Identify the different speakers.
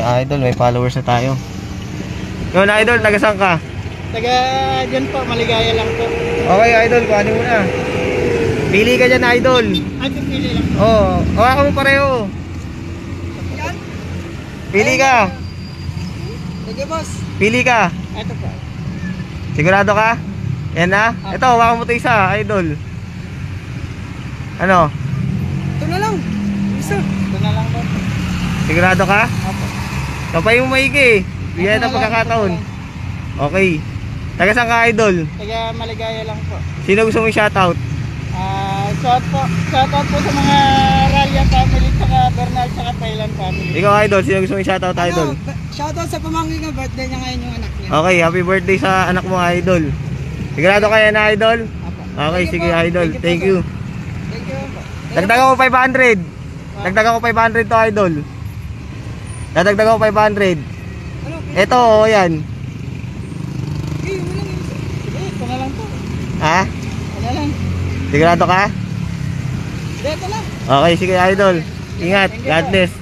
Speaker 1: idol, may followers na tayo. Yun, idol, taga saan ka?
Speaker 2: Taga dyan po, maligaya lang po.
Speaker 1: Okay, idol, kuhanin mo na. Pili ka dyan, idol.
Speaker 2: Ay, pipili lang.
Speaker 1: Oo, oh, hawakan mo pareho.
Speaker 2: Yan.
Speaker 1: Pili ka.
Speaker 2: Sige, boss.
Speaker 1: Pili ka.
Speaker 2: Ito po.
Speaker 1: Sigurado ka? Yan na? Ito, hawakan mo ito isa, idol. Ano?
Speaker 2: Ito na lang. Isa. Ito na lang po.
Speaker 1: Sigurado ka? Kapay mo maigi. Bigyan
Speaker 2: Ito
Speaker 1: ng
Speaker 2: na
Speaker 1: pagkakataon.
Speaker 2: na.
Speaker 1: Okay. Taga saan ka, idol?
Speaker 2: Taga maligaya lang po.
Speaker 1: Sino gusto mong shoutout?
Speaker 2: Ah, shout po, shout out po sa mga Ralya family, saka Bernal, saka Thailand family.
Speaker 1: Ikaw, idol. Sino gusto mong shoutout, idol?
Speaker 2: shout out sa pamangkin ng birthday niya ngayon yung anak niya.
Speaker 1: Okay, happy birthday sa anak mo, idol. Sigurado ka yan, idol?
Speaker 2: Apo.
Speaker 1: Okay,
Speaker 2: Thank you
Speaker 1: sige,
Speaker 2: po.
Speaker 1: idol.
Speaker 2: po,
Speaker 1: Thank
Speaker 2: sir.
Speaker 1: you.
Speaker 2: Thank you po.
Speaker 1: Dagdagan ko 500. Dagdagan ko 500 to, idol. Dadagdagan ko 500.
Speaker 2: Ano?
Speaker 1: Ito, oh, yan.
Speaker 2: Sige, mo lang. Sige, ito na lang po.
Speaker 1: Ha?
Speaker 2: Na lang.
Speaker 1: Sigurado ka?
Speaker 2: Hindi, ito lang.
Speaker 1: Okay, sige, idol. Ingat. God bless.